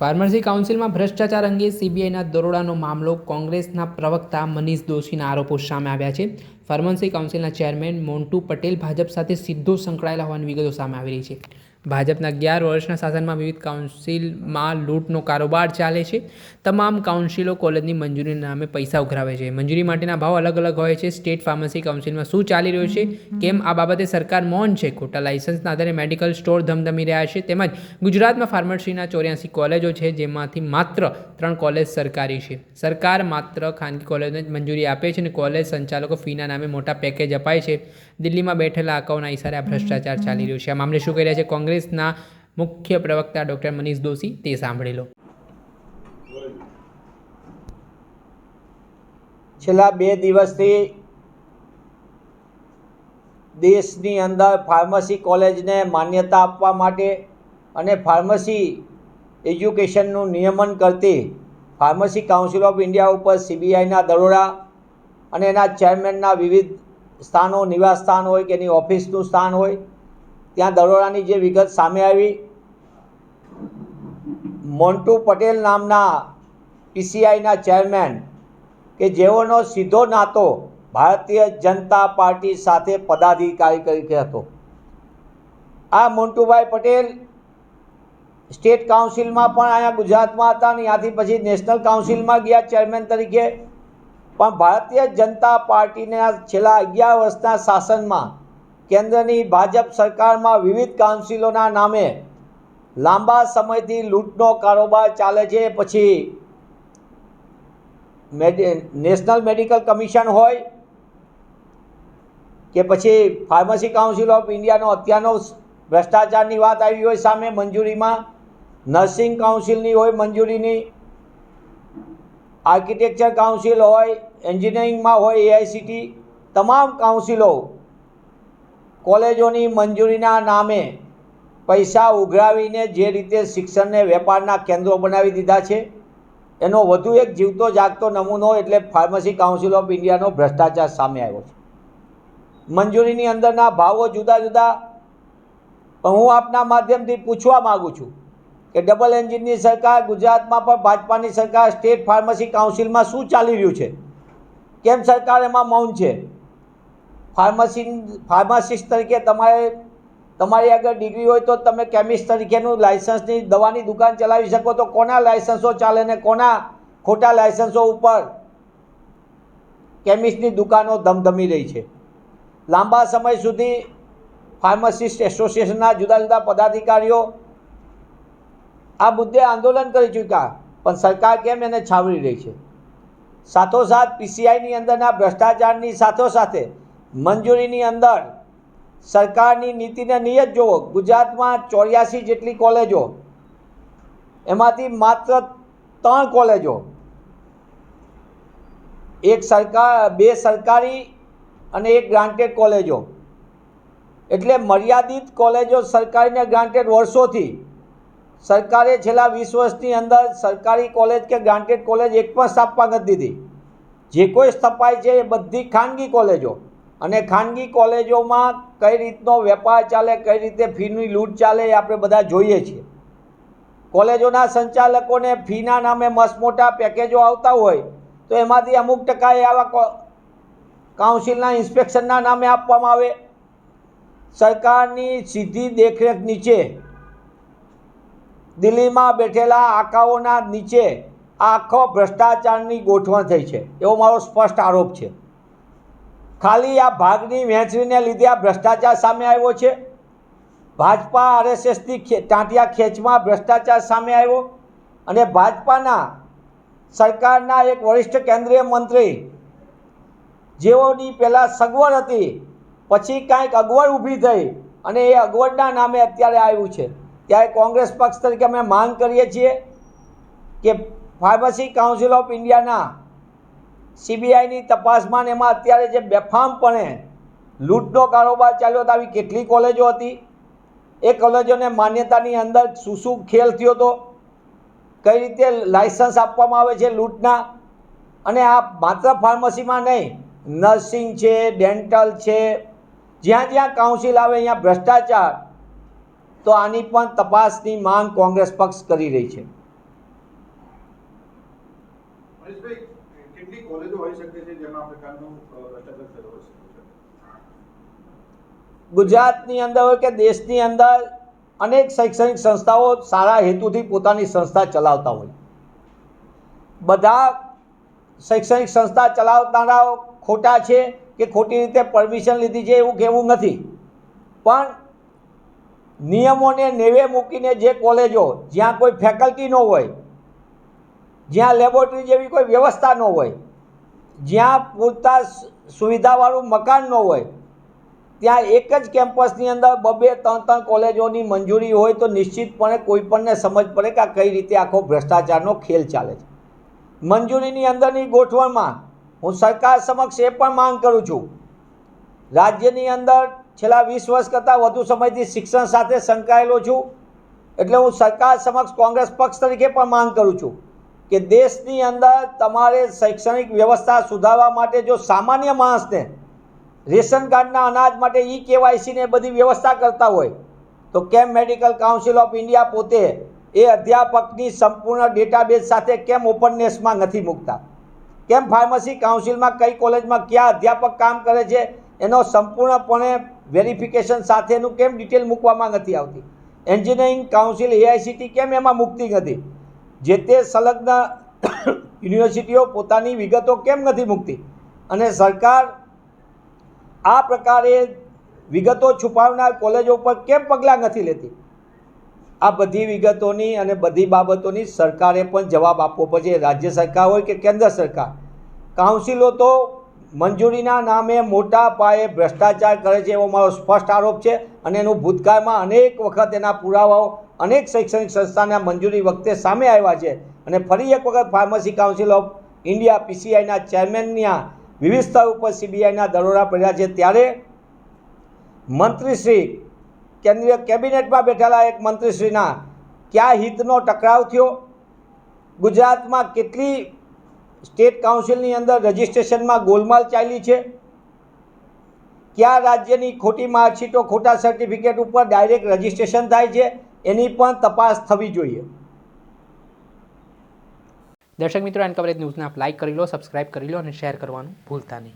Pharmacy કાઉન્સિલમાં ભ્રષ્ટાચાર અંગે સીબીઆઈના દરોડાનો મામલો કોંગ્રેસના પ્રવક્તા મનીષ દોશીના આરોપો સામે આવ્યા છે. ફાર્મસી કાઉન્સિલના ચેરમેન મોન્ટુ પટેલ ભાજપ સાથે સીધો સંકળાયેલા હોવાની વિગતો સામે આવી રહી છે. ભાજપના અગિયાર વર્ષના શાસનમાં વિવિધ કાઉન્સિલમાં લૂંટનો કારોબાર ચાલે છે. તમામ કાઉન્સિલો કોલેજની મંજૂરીના નામે પૈસા ઉઘરાવે છે. મંજૂરી માટેના ભાવ અલગ અલગ હોય છે. સ્ટેટ ફાર્મસી કાઉન્સિલમાં શું ચાલી રહ્યું છે? કેમ આ બાબતે સરકાર મૌન છે? ખોટા લાયસન્સના આધારે મેડિકલ સ્ટોર ધમધમી રહ્યા છે. તેમજ ગુજરાતમાં ફાર્મસીના ચોર્યાસી કોલેજો છે, જેમાંથી માત્ર ત્રણ કોલેજ સરકારી છે. સરકાર માત્ર ખાનગી કોલેજને જ મંજૂરી આપે છે અને કોલેજ સંચાલકો ફીના નામે મોટા પેકેજ અપાય છે. દિલ્હીમાં બેઠેલા અકાઉના ઇશારે આ ભ્રષ્ટાચાર ચાલી રહ્યો છે. આ મામલે શું કહી રહ્યા છે? કોંગ્રેસના મુખ્ય પ્રવક્તા ડૉક્ટર મનીષ દોશી તે સાંભળી લો. છેલ્લા બે દિવસથી દેશની અંદર ફાર્મસી કોલેજને માન્યતા આપવા માટે અને ફાર્મસી એજ્યુકેશનનું નિયમન કરતી ફાર્મસી કાઉન્સિલ ઓફ ઇન્ડિયા ઉપર સીબીઆઈના દરોડા અને એના ચેરમેનના વિવિધ સ્થાનો, નિવાસ સ્થાન હોય કે એની ઓફિસનું સ્થાન હોય, ત્યાં દરોડાની જે વિગત સામે આવી, મોન્ટુ પટેલ નામના પીસીઆઈના ચેરમેન કે જેઓનો સીધો નાતો ભારતીય જનતા પાર્ટી સાથે પદાધિકારી તરીકે હતો. આ મોન્ટુભાઈ પટેલ સ્ટેટ કાઉન્સિલમાં પણ અહીંયા ગુજરાતમાં હતા અને ત્યાંથી પછી નેશનલ કાઉન્સિલમાં ગયા ચેરમેન તરીકે. પણ ભારતીય જનતા પાર્ટીના છેલ્લા અગિયાર વર્ષના શાસનમાં કેન્દ્રની ભાજપ સરકારમાં વિવિધ કાઉન્સિલોના નામે લાંબા સમયથી લૂંટનો કારોબાર ચાલે છે. પછી નેશનલ મેડિકલ કમિશન હોય કે પછી ફાર્મસી કાઉન્સિલ ઓફ ઇન્ડિયાનો અત્યારનો ભ્રષ્ટાચારની વાત આવી હોય સામે મંજૂરીમાં, નર્સિંગ કાઉન્સિલની હોય મંજૂરીની, આર્કિટેક્ચર કાઉન્સિલ હોય એન્જિનિયરિંગમાં હોય એઆઈસીટી તમામ કાઉન્સિલો કોલેજોની મંજૂરીના નામે પૈસા ઉઘરાવીને જે રીતે શિક્ષણને વેપારના કેન્દ્રો બનાવી દીધા છે, એનો વધુ એક જીવતો જાગતો નમૂનો એટલે ફાર્મસી કાઉન્સિલ ઓફ ઇન્ડિયાનો ભ્રષ્ટાચાર સામે આવ્યો છે. મંજૂરીની અંદરના ભાવો જુદા જુદા. હું આપના માધ્યમથી પૂછવા માગું છું કે ડબલ એન્જિનની સરકાર ગુજરાતમાં પણ ભાજપાની સરકાર સ્ટેટ ફાર્મસી કાઉન્સિલમાં શું ચાલી રહ્યું છે? કેમ સરકાર એમાં મૌન છે? ફાર્મસી ફાર્માસિસ્ટ તરીકે તમારે, તમારી આગળ ડિગ્રી હોય તો તમે કેમિસ્ટ તરીકેનું લાયસન્સની દવાની દુકાન ચલાવી શકો તો કોના લાયસન્સો ચાલે ને કોના ખોટા લાયસન્સો ઉપર? કેમિસ્ટની દુકાનો ધમધમી રહી છે. લાંબા સમય સુધી ફાર્માસિસ્ટ એસોસિએશનના જુદા જુદા પદાધિકારીઓ આ મુદ્દે આંદોલન કરી ચૂક્યા, પણ સરકાર કેમ એને છાવરી રહી છે? સાથોસાથ પીસીઆઈની અંદરના ભ્રષ્ટાચારની સાથોસાથે મંજૂરીની અંદર સરકારની નીતિને નિયત જુઓ. ગુજરાતમાં ચોર્યાસી જેટલી કોલેજો, એમાંથી માત્ર ત્રણ કોલેજો. એક સરકાર, બે સરકારી અને એક ગ્રાન્ટેડ કોલેજો. એટલે મર્યાદિત કોલેજો સરકારીને ગ્રાન્ટેડ વર્ષોથી સરકારે છેલ્લા વીસ વર્ષની અંદર સરકારી કોલેજ કે ગ્રાન્ટેડ કોલેજ એક પણ સ્થાપવા નથી દીધી. જે કોઈ સ્થપાય છે એ બધી ખાનગી કોલેજો. અને ખાનગી કોલેજોમાં કઈ રીતનો વેપાર ચાલે, કઈ રીતે ફીની લૂંટ ચાલે એ આપણે બધા જોઈએ છીએ. કોલેજોના સંચાલકોને ફીના નામે મસ્ત મોટા પેકેજો આવતા હોય તો એમાંથી અમુક ટકા એ આવા કાઉન્સિલના ઇન્સ્પેક્શનના નામે આપવામાં આવે. સરકારની સીધી દેખરેખ નીચે દિલ્હીમાં બેઠેલા આકાઓના નીચે આખો ભ્રષ્ટાચારની ગોઠવણ થઈ છે. એવો મારો સ્પષ્ટ આરોપ છે. ખાલી આ ભાગની વહેંચણીને લીધે આ ભ્રષ્ટાચાર સામે આવ્યો છે? ભાજપા આરએસએસની ટાંટિયા ખેંચમાં ભ્રષ્ટાચાર સામે આવ્યો? અને ભાજપાના સરકારના એક વરિષ્ઠ કેન્દ્રીય મંત્રી, જેઓની પહેલાં સગવડ હતી, પછી કાંઈક અગવડ ઊભી થઈ અને એ અગવડના નામે અત્યારે આવ્યું છે. ત્યારે કોંગ્રેસ પક્ષ તરીકે અમે માંગ કરીએ છીએ કે ફાર્મસી કાઉન્સિલ ઓફ ઇન્ડિયાના સીબીઆઈની તપાસમાં એમાં અત્યારે જે બેફામપણે લૂંટનો કારોબાર ચાલ્યો હતો આવી કેટલી કોલેજો હતી? એ કોલેજોને માન્યતાની અંદર શું શું ખેલ થયો હતો કઈ રીતે લાયસન્સ આપવામાં આવે છે લૂંટના? અને આ માત્ર ફાર્મસીમાં નહીં, નર્સિંગ છે, ડેન્ટલ છે, જ્યાં જ્યાં કાઉન્સિલ આવે, અહીંયા ભ્રષ્ટાચાર તો આની પણ તપાસની માંગ કોંગ્રેસ પક્ષ કરી રહી છે. ગુજરાતની અંદર હોય કે દેશની અંદર અનેક શૈક્ષણિક સંસ્થાઓ સારા હેતુથી પોતાની સંસ્થા ચલાવતા હોય. બધા શૈક્ષણિક સંસ્થા ચલાવનારાઓ ખોટા છે કે ખોટી રીતે પરમિશન લીધી છે એવું કહેવું નથી. પણ નિયમોને નેવે મૂકીને જે કોલેજો, જ્યાં કોઈ ફેકલ્ટી ન હોય, જ્યાં લેબોરેટરી જેવી કોઈ વ્યવસ્થા ન હોય, જ્યાં પૂરતા સુવિધાવાળું મકાન ન હોય, ત્યાં એક જ કેમ્પસની અંદર બબે ત્રણ ત્રણ કોલેજોની મંજૂરી હોય તો નિશ્ચિતપણે કોઈ પણને સમજ પડે કે આ કઈ રીતે આખો ભ્રષ્ટાચારનો ખેલ ચાલે છે. મંજૂરીની અંદરની ગોઠવણમાં હું સરકાર સમક્ષ એ પણ માંગ કરું છું. રાજ્યની અંદર છેલ્લા વીસ વર્ષ કરતાં વધુ સમયથી શિક્ષણ સાથે સંકળાયેલો છું. એટલે હું સરકાર સમક્ષ કોંગ્રેસ પક્ષ તરીકે પણ માંગ કરું છું કે દેશની અંદર તમારે શૈક્ષણિક વ્યવસ્થા સુધારવા માટે જો સામાન્ય માણસને રેશન કાર્ડના અનાજ માટે ઈ કેવાયસી ને બધી વ્યવસ્થા કરતા હોય, તો કેમ મેડિકલ કાઉન્સિલ ઓફ ઇન્ડિયા પોતે એ અધ્યાપકની સંપૂર્ણ ડેટાબેઝ સાથે કેમ ઓપનનેસમાં નથી મૂકતા? કેમ ફાર્મસી કાઉન્સિલમાં કઈ કોલેજમાં કયા અધ્યાપક કામ કરે છે? એનો સંપૂર્ણપણે વેરિફિકેશન સાથેનું કેમ ડિટેલ મૂકવામાં નથી આવતી? એન્જિનિયરિંગ કાઉન્સિલ એઆઈસીટી કેમ એમાં મૂકતી નથી? જે તે સંલગ્ન યુનિવર્સિટીઓ પોતાની વિગતો કેમ નથી મૂકતી? અને સરકાર આ પ્રકારે વિગતો છુપાવનાર કોલેજો પર કેમ પગલાં નથી લેતી? આ બધી વિગતોની અને બધી બાબતોની સરકારે પણ જવાબ આપવો પડશે. રાજ્ય સરકાર હોય કે કેન્દ્ર સરકાર? કાઉન્સિલો તો મંજૂરીના નામે મોટા પાયે ભ્રષ્ટાચાર કરે છે એવો મારો સ્પષ્ટ આરોપ છે અને એનું ભૂતકાળમાં અનેક વખત એના પુરાવાઓ, અનેક શૈક્ષણિક સંસ્થાના મંજૂરી વખતે સામે આવ્યા છે. અને ફરી એક વખત ફાર્મસી કાઉન્સિલ ઓફ ઇન્ડિયા પીસીઆઈના ચેરમેનના વિવિધ સ્તર ઉપર સીબીઆઈના દરોડા પડ્યા છે. ત્યારે મંત્રીશ્રી કેન્દ્રીય કેબિનેટમાં બેઠેલા એક મંત્રીશ્રીના કયા હિતનો ટકરાવ થયો? ગુજરાતમાં કેટલી સ્ટેટ કાઉન્સિલની અંદર રજિસ્ટ્રેશનમાં ગોલમાલ ચાલી છે. કયા રાજ્યની ખોટી માર્કશીટો, ખોટા સર્ટિફિકેટ ઉપર ડાયરેક્ટ રજિસ્ટ્રેશન થાય છે, એની પણ તપાસ થવી જોઈએ. દર્શક મિત્રો, એન કવરેજ ન્યૂઝને આપ લાઇક કરી લો, સબસ્ક્રાઇબ કરી લો અને શેર કરવાનું ભૂલતા નહીં.